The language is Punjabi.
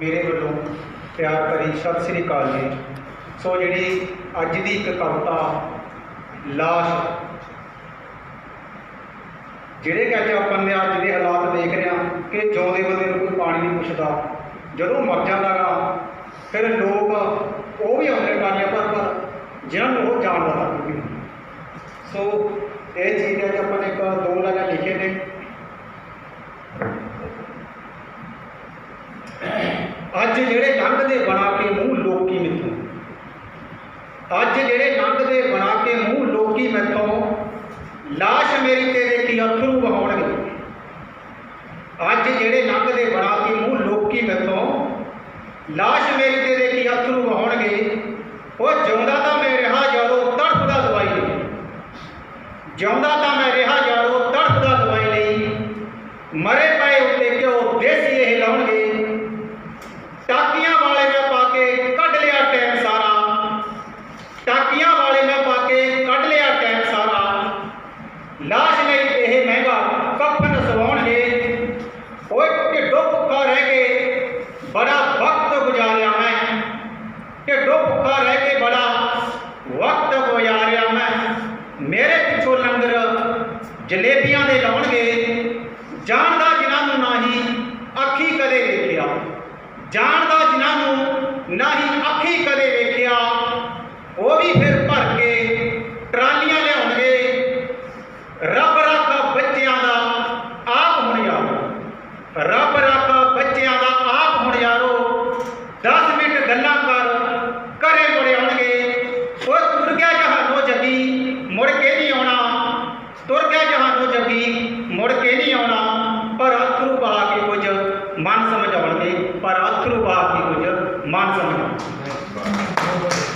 ਮੇਰੇ ਵੱਲੋਂ ਪਿਆਰ ਭਰੀ ਸਤਿ ਸ੍ਰੀ ਅਕਾਲ ਜੀ। ਸੋ ਜਿਹੜੀ ਅੱਜ ਦੀ ਇੱਕ ਕਵਿਤਾ, ਲਾਸ਼, ਜਿਹੜੇ ਕਿ ਅੱਜ ਆਪਾਂ ਨੇ ਅੱਜ ਦੇ ਹਾਲਾਤ ਦੇਖ ਰਿਹਾ ਕਿ ਜਿਉਂਦੇ ਬੰਦੇ ਨੂੰ ਕੋਈ ਪਾਣੀ ਨਹੀਂ ਪੁੱਛਦਾ। ਜਦੋਂ ਮਰ ਜਾਂਦਾ ਗਾ, ਫਿਰ ਲੋਕ ਉਹ ਵੀ ਆਉਂਦੇ ਟਾਲੀਆਂ ਭਰ ਭਰ, ਜਿਨ੍ਹਾਂ ਨੂੰ ਉਹ ਜਾਣਦਾ ਸੋ ਇਹ ਚੀਜ਼ ਹੈ ਕਿ ਆਪਾਂ ਨੇ ਇੱਕ ਦੋ ਲਾਈਨਾਂ ਲਿਖੇ ਨੇ। ਅੱਜ ਜਿਹੜੇ ਲੰਘਦੇ ਬਣਾ ਕੇ ਮੂੰਹ ਲੋਕੀ ਮਿੱਥੋਂ, ਅੱਜ ਜਿਹੜੇ ਲੰਘਦੇ ਬਣਾ ਕੇ ਮੂੰਹ ਲੋਕੀ ਮੈਥੋਂ, ਲਾਸ਼ ਮੇਰੀ ਤੇ ਦੇਖੀ ਅਥਰੂ ਵਹਾਉਣਗੇ? ਅੱਜ ਜਿਹੜੇ ਲੰਘਦੇ ਬਣਾ ਕੇ ਮੂੰਹ ਲੋਕੀ ਮੈਥੋਂ, ਲਾਸ਼ ਮੇਰੀ ਤੇ ਦੇਖੀ ਅਥਰੂ ਵਹਾਉਣਗੇ? ਉਹ ਜਿਉਂਦਾ ਤਾਂ ਮੈਂ ਰਿਹਾ ਜਦੋਂ ਤੜਫਦਾ ਦਵਾਈ ਲਈ। ਜਿਉਂਦਾ ਤਾਂ ਮੈਂ ਰਿਹਾ ਯਾਰੋ ਤੜਫਦਾ ਦਵਾਈ ਲਈ। ਮਰੇ ਪਏ ਉੱਤੇ ਕਿਉਂ ਦੇਸੀ ਇਹ ਲਾਉਣਗੇ ਟਾਕੀਆਂ ਵਾਲੇ ਮੈਂ ਪਾ ਕੇ ਕੱਢ ਲਿਆ ਟਾਈਮ ਸਾਰਾ ਟਾਕੀਆਂ ਵਾਲੇ ਮੈਂ ਪਾ ਕੇ ਕੱਢ ਲਿਆ ਟਾਈਮ ਸਾਰਾ ਲਾਸ਼ ਲਈ ਇਹ ਮਹਿੰਗਾ ਕਫਨ ਸਵਾਉਣਗੇ ਓਏ ਢਿੱਡੋ ਭੁੱਖਾ ਰਹਿ ਕੇ ਬੜਾ ਵਕਤ ਗੁਜ਼ਾਰਿਆ ਮੈਂ ਢਿੱਡੋ ਭੁੱਖਾ ਰਹਿ ਕੇ ਬੜਾ ਵਕਤ ਗੁਜ਼ਾਰਿਆ ਮੈਂ। ਮੇਰੇ ਪਿੱਛੋਂ ਲੰਗਰ ਜਲੇਬੀਆਂ ਦੇ ਲਾਉਣਗੇ, ਜਾਣਦਾ ਜਿਨ੍ਹਾਂ ਨੂੰ ਨਾਹੀ ਅੱਖੀ ਕਦੇ ਵੇਖਿਆ, ਜਾਣਦਾ ਜਿਨ੍ਹਾਂ ਨੂੰ ਨਾਹੀ ਅੱਖੀ ਕਦੇ अखिल भारतीय गुजर मान सम्मान